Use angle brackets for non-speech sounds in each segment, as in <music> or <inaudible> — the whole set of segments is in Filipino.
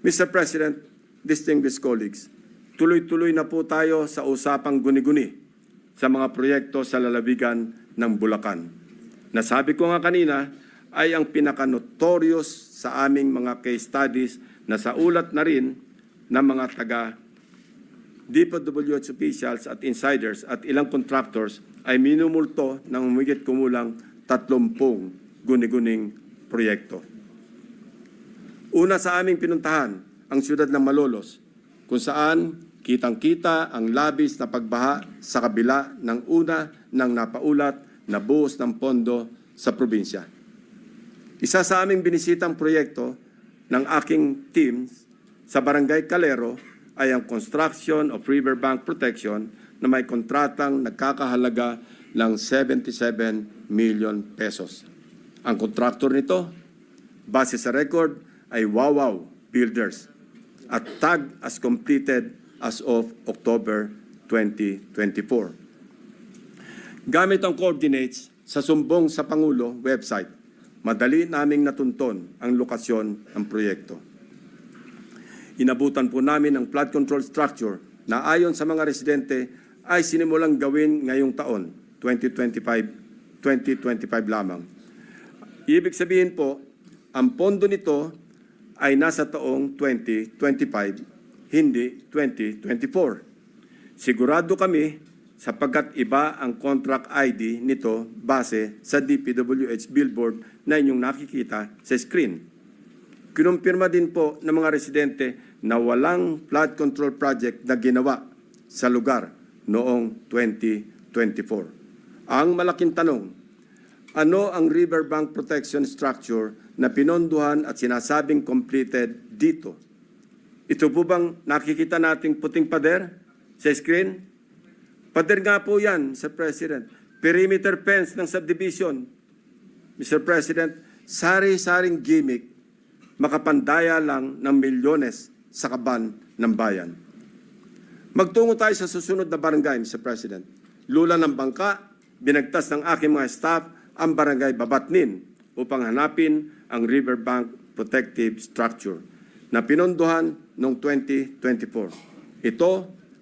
Mr. President, distinguished colleagues, tuloy-tuloy na po tayo sa usapang guni-guni sa mga proyekto sa lalawigan ng Bulacan. Nasabi ko nga kanina ay ang pinaka-notorious sa aming mga case studies na sa ulat na rin ng mga taga DPWH officials at insiders at ilang contractors ay minumulto ng humigit kumulang 30 guni-guning proyekto. Una sa aming pinuntahan, ang siyudad ng Malolos, kung saan kitang-kita ang labis na pagbaha sa kabila ng una ng napaulat na buhos ng pondo sa probinsya. Isa sa aming binisitang proyekto ng aking teams sa Barangay Calero ay ang construction of riverbank protection na may kontratang nagkakahalaga ng 77 million pesos. Ang kontraktor nito, base sa record, ay Wawaw Builders at tag as completed as of October 2024. Gamit ang coordinates sa sumbong sa Pangulo website, madali naming natunton ang lokasyon ng proyekto. Inabutan po namin ang flood control structure na ayon sa mga residente ay sinimulang gawin ngayong taon, 2025, 2025 lamang. Ibig sabihin po, ang pondo nito ay nasa taong 2025, hindi 2024. Sigurado kami sapagkat iba ang contract ID nito base sa DPWH billboard na inyong nakikita sa screen. Kinumpirma din po ng mga residente na walang flood control project na ginawa sa lugar noong 2024. Ang malaking tanong, ano ang riverbank protection structure na pinonduhan at sinasabing completed dito? Ito po bang nakikita nating puting pader sa screen? Pader nga po yan, Sir President. Perimeter fence ng subdivision. Mr. President, sari-saring gimmick, makapandaya lang ng milyones sa kaban ng bayan. Magtungo tayo sa susunod na barangay, Mr. President. Lula ng bangka, binagtas ng aking mga staff ang barangay Babatnin upang hanapin ang riverbank protective structure na pinondohan noong 2024. Ito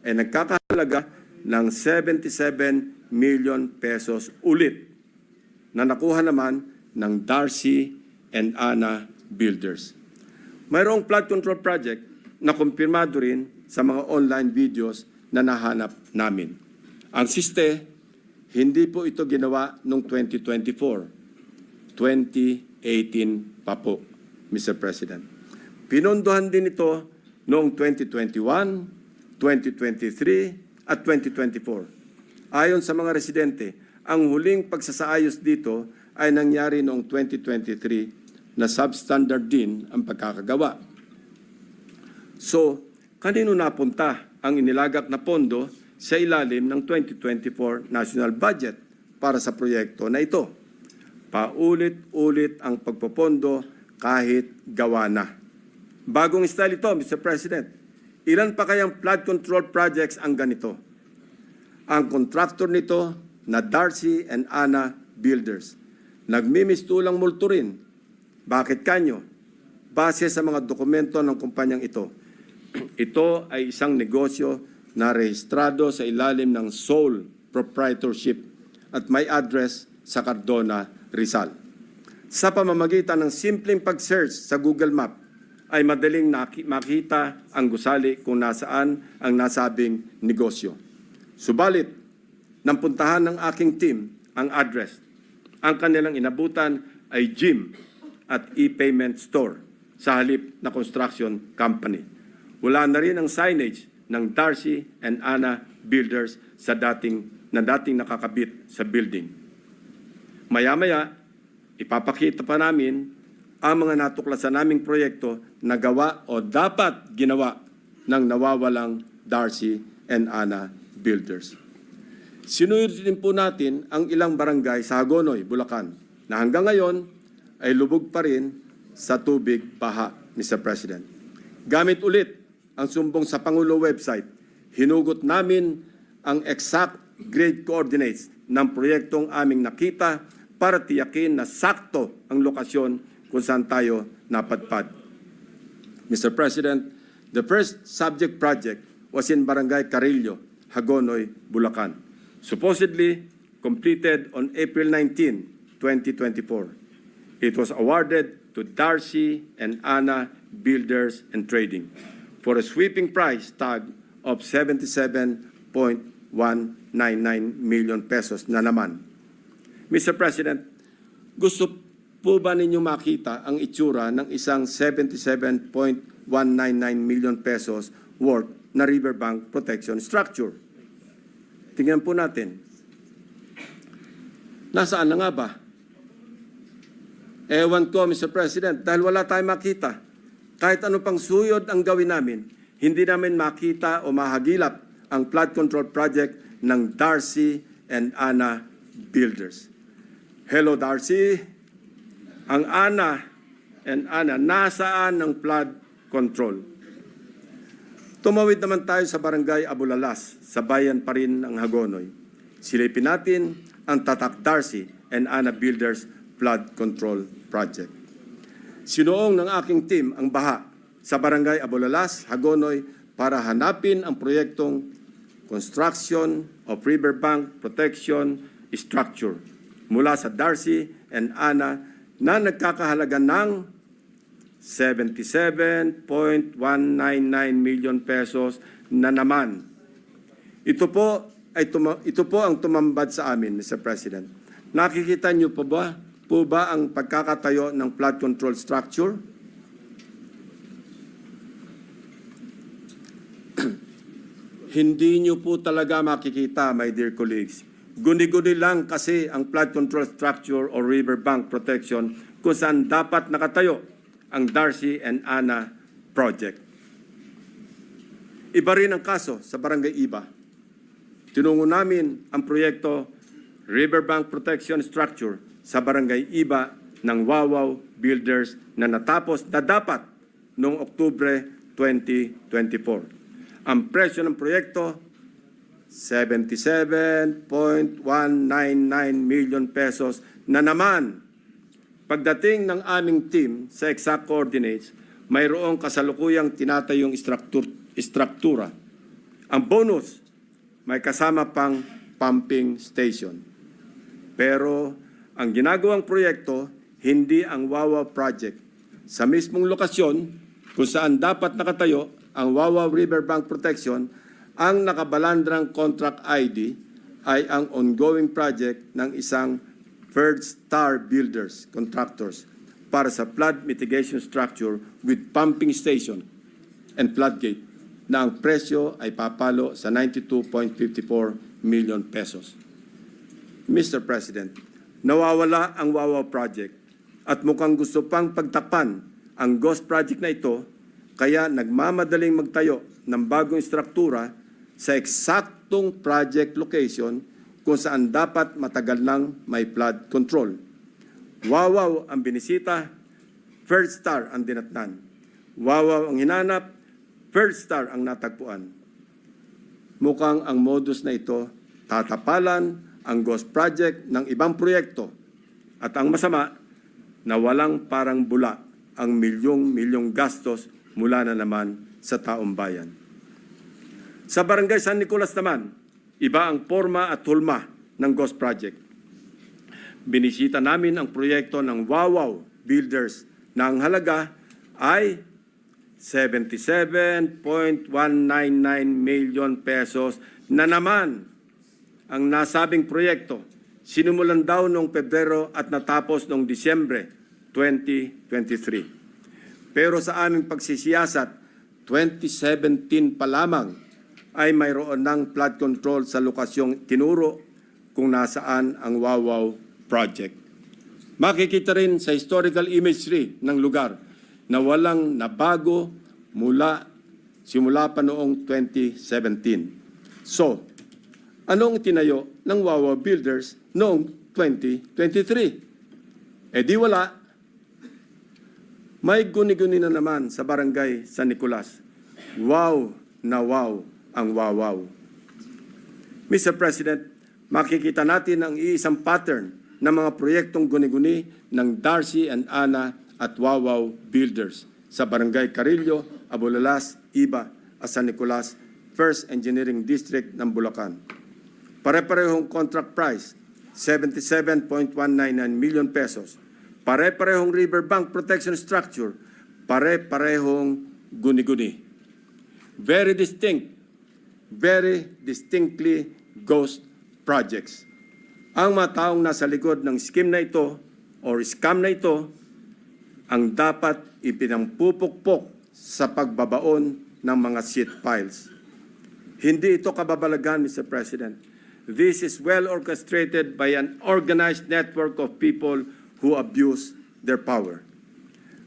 ay nagkakahalaga ng 77 million pesos ulit na nakuha naman ng Darcy and Anna Builders. Mayroong flood control project na kumpirmado rin sa mga online videos na nahanap namin. Ang siste, hindi po ito ginawa noong 2024. 2018 pa po, Mr. President. Pinondohan din ito noong 2021, 2023, at 2024. Ayon sa mga residente, ang huling pagsasaayos dito ay nangyari noong 2023 na substandard din ang pagkakagawa. So, kanino napunta ang inilagak na pondo sa ilalim ng 2024 national budget para sa proyekto na ito? Paulit-ulit ang pagpopondo kahit gawa na. Bagong style ito, Mr. President. Ilan pa kayang flood control projects ang ganito? Ang contractor nito na Darcy and Anna Builders. Nagmimistulang multo rin. Bakit kanyo? Base sa mga dokumento ng kumpanyang ito. <clears throat> Ito ay isang negosyo na rehistrado sa ilalim ng sole proprietorship at may address sa Cardona, Rizal. Sa pamamagitan ng simpleng pag-search sa Google Map, ay madaling makita ang gusali kung nasaan ang nasabing negosyo. Subalit, nang puntahan ng aking team ang address, ang kanilang inabutan ay gym at e-payment store sa halip na construction company. Wala na rin ang signage ng Darcy and Anna Builders sa dating na dating nakakabit sa building. Maya-maya, ipapakita pa namin ang mga natuklasan naming proyekto na gawa o dapat ginawa ng nawawalang Darcy and Anna Builders. Sinunod din po natin ang ilang barangay sa Hagonoy, Bulacan, na hanggang ngayon ay lubog pa rin sa tubig baha, Mr. President. Gamit ulit ang sumbong sa Pangulo website, hinugot namin ang exact grade coordinates ng proyektong aming nakita para tiyakin na sakto ang lokasyon kung saan tayo napadpad. Mr. President, the first subject project was in Barangay Carillo, Hagonoy, Bulacan, supposedly completed on April 19, 2024. It was awarded to Darcy and Anna Builders and Trading for a sweeping price tag of 77.199 million pesos na naman. Mr. President, gusto po ba ninyo makita ang itsura ng isang 77.199 million pesos worth na riverbank protection structure? Tingnan po natin. Nasaan na nga ba? Ewan ko, Mr. President, dahil wala tayong makita. Kahit ano pang suyod ang gawin namin, hindi namin makita o mahagilap ang flood control project ng Darcy and Anna Builders. Hello, Darcy. Ang Ana and Ana, nasaan ang flood control? Tumawid naman tayo sa barangay Abulalas, sa bayan pa rin ng Hagonoy. Silipin natin ang Tatak Darcy and Ana Builders Flood Control Project. Sinuong ng aking team ang baha sa barangay Abulalas, Hagonoy para hanapin ang proyektong Construction of Riverbank Protection Structure mula sa Darcy and Ana na nagkakahalaga ng 77.199 million pesos na naman. Ito po ay tuma- ito po ang tumambad sa amin, Mr. President. Nakikita niyo po ba po ba ang pagkakatayo ng flood control structure? <clears throat> Hindi niyo po talaga makikita, my dear colleagues. Guni-guni lang kasi ang flood control structure or riverbank protection kung saan dapat nakatayo ang Darcy and Ana project. Iba rin ang kaso sa Barangay Iba. Tinungo namin ang proyekto Riverbank Protection Structure sa Barangay Iba ng Wawaw Builders na natapos na dapat noong Oktubre 2024. Ang presyo ng proyekto 77.199 million pesos na naman. Pagdating ng aming team sa exact coordinates, mayroong kasalukuyang tinatayong istruktur, istruktura. Ang bonus, may kasama pang pumping station. Pero ang ginagawang proyekto, hindi ang Wawa Project. Sa mismong lokasyon kung saan dapat nakatayo ang Wawa Riverbank Protection, ang nakabalandrang contract ID ay ang ongoing project ng isang Third Star Builders Contractors para sa flood mitigation structure with pumping station and floodgate na ang presyo ay papalo sa 92.54 million pesos. Mr. President, nawawala ang Wawa Project at mukhang gusto pang pagtakpan ang Ghost Project na ito kaya nagmamadaling magtayo ng bagong struktura sa eksaktong project location kung saan dapat matagal nang may flood control. Wawaw ang binisita, First Star ang dinatnan. Wawaw ang hinanap, First Star ang natagpuan. Mukhang ang modus na ito tatapalan ang ghost project ng ibang proyekto. At ang masama, na walang parang bula ang milyong-milyong gastos mula na naman sa taong bayan. Sa Barangay San Nicolas naman, iba ang forma at hulma ng ghost project. Binisita namin ang proyekto ng Wawaw Builders na ang halaga ay 77.199 million pesos na naman ang nasabing proyekto. Sinimulan daw noong Pebrero at natapos noong Disyembre 2023. Pero sa aming pagsisiyasat, 2017 pa lamang ay mayroon ng flood control sa lokasyong tinuro kung nasaan ang Wawaw Project. Makikita rin sa historical imagery ng lugar na walang nabago mula simula pa noong 2017. So, anong tinayo ng Wawa Builders noong 2023? Eh di wala. May guni-guni na naman sa barangay San Nicolas. Wow na wow ang wawaw. Mr. President, makikita natin ang iisang pattern ng mga proyektong guni-guni ng Darcy and Ana at Wawaw Builders sa Barangay Carillo, Abulalas, Iba, at San Nicolas, First Engineering District ng Bulacan. Pare-parehong contract price, 77.199 million pesos. Pare-parehong riverbank protection structure, pare-parehong guni-guni. Very distinct, very distinctly ghost projects. Ang mga taong nasa likod ng scheme na ito or scam na ito ang dapat ipinampupukpok sa pagbabaon ng mga sheet files. Hindi ito kababalagan, Mr. President. This is well orchestrated by an organized network of people who abuse their power.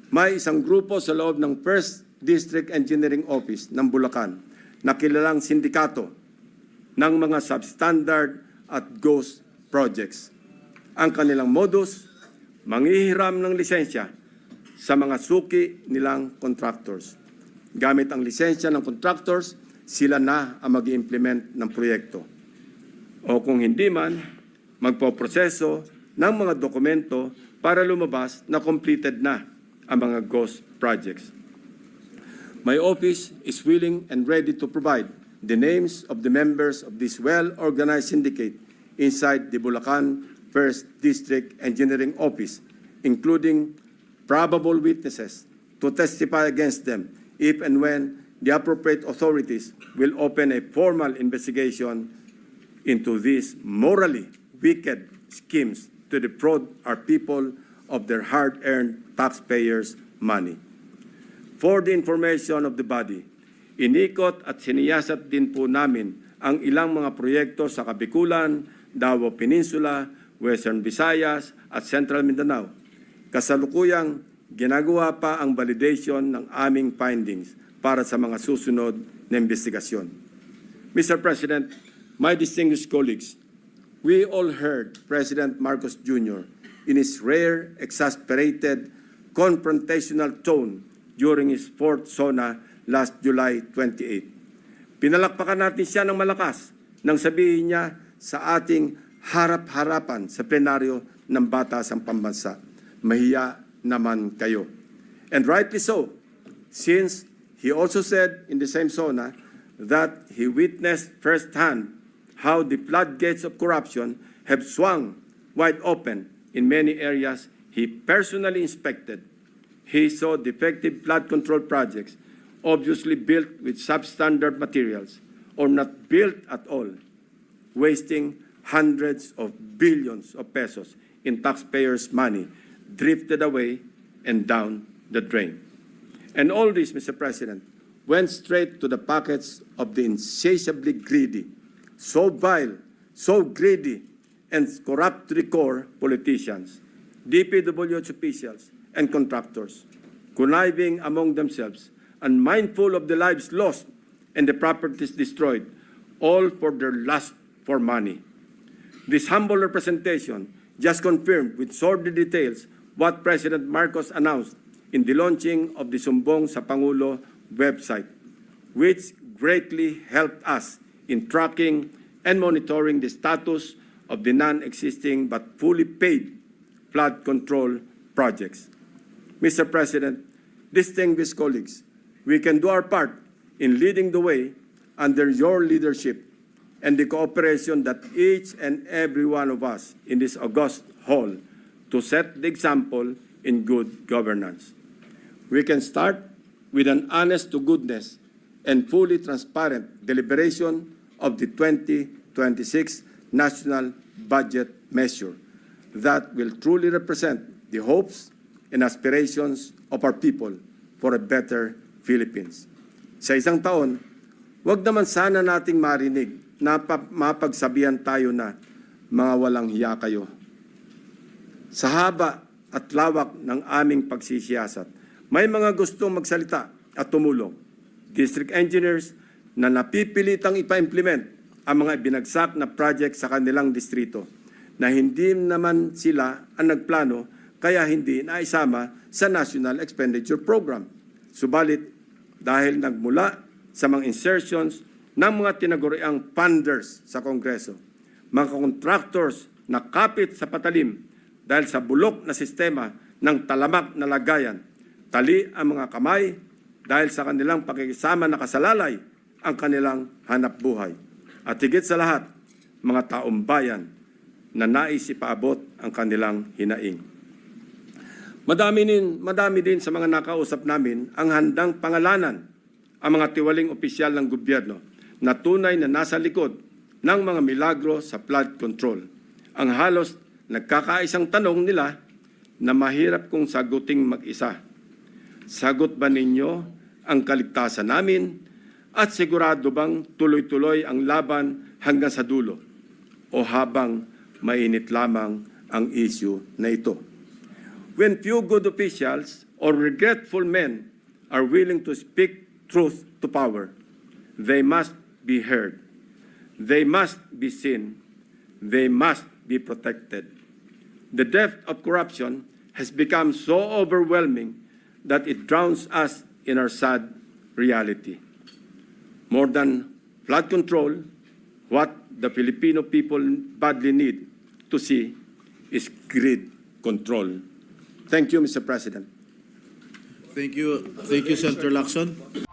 May isang grupo sa loob ng First District Engineering Office ng Bulacan na kilalang sindikato ng mga substandard at ghost projects. Ang kanilang modus, manghihiram ng lisensya sa mga suki nilang contractors. Gamit ang lisensya ng contractors, sila na ang mag implement ng proyekto. O kung hindi man, magpoproseso ng mga dokumento para lumabas na completed na ang mga ghost projects. My office is willing and ready to provide the names of the members of this well-organized syndicate inside the Bulacan First District Engineering Office, including probable witnesses to testify against them if and when the appropriate authorities will open a formal investigation into these morally wicked schemes to defraud our people of their hard-earned taxpayers' money. For the information of the body, inikot at siniyasat din po namin ang ilang mga proyekto sa Kabikulan, Davao Peninsula, Western Visayas at Central Mindanao. Kasalukuyang ginagawa pa ang validation ng aming findings para sa mga susunod na investigasyon. Mr. President, my distinguished colleagues, we all heard President Marcos Jr. in his rare, exasperated, confrontational tone during his fourth SONA last July 28. Pinalakpakan natin siya ng malakas nang sabihin niya sa ating harap-harapan sa plenaryo ng Batasang Pambansa. Mahiya naman kayo. And rightly so, since he also said in the same SONA that he witnessed firsthand how the floodgates of corruption have swung wide open in many areas he personally inspected. He saw defective flood control projects, obviously built with substandard materials or not built at all, wasting hundreds of billions of pesos in taxpayers' money drifted away and down the drain. And all this, Mr. President, went straight to the pockets of the insatiably greedy, so vile, so greedy, and corrupt core politicians, DPWH officials, and contractors, conniving among themselves, unmindful of the lives lost and the properties destroyed, all for their lust for money. This humble representation just confirmed with sordid details what President Marcos announced in the launching of the Sumbong sa Pangulo website, which greatly helped us in tracking and monitoring the status of the non-existing but fully paid flood control projects. Mr. President, distinguished colleagues, we can do our part in leading the way under your leadership and the cooperation that each and every one of us in this august hall to set the example in good governance. We can start with an honest to goodness and fully transparent deliberation of the 2026 national budget measure that will truly represent the hopes and aspirations of our people for a better Philippines. Sa isang taon, wag naman sana nating marinig na pa- mapagsabihan tayo na mga walang hiya kayo. Sa haba at lawak ng aming pagsisiyasat, may mga gustong magsalita at tumulong. District engineers na napipilitang ipa-implement ang mga binagsak na project sa kanilang distrito na hindi naman sila ang nagplano kaya hindi naisama sa National Expenditure Program. Subalit, dahil nagmula sa mga insertions ng mga tinaguriang funders sa Kongreso, mga contractors na kapit sa patalim dahil sa bulok na sistema ng talamak na lagayan, tali ang mga kamay dahil sa kanilang pakikisama nakasalalay ang kanilang hanap buhay. At higit sa lahat, mga taong bayan na nais ipaabot ang kanilang hinaing. Madami din, madami din sa mga nakausap namin ang handang pangalanan ang mga tiwaling opisyal ng gobyerno na tunay na nasa likod ng mga milagro sa flood control. Ang halos nagkakaisang tanong nila na mahirap kong saguting mag-isa. Sagot ba ninyo ang kaligtasan namin at sigurado bang tuloy-tuloy ang laban hanggang sa dulo o habang mainit lamang ang issue na ito? When few good officials or regretful men are willing to speak truth to power, they must be heard. They must be seen. They must be protected. The depth of corruption has become so overwhelming that it drowns us in our sad reality. More than flood control, what the Filipino people badly need to see is grid control. Thank you, Mr. President. Thank you, thank you, Senator Lacson.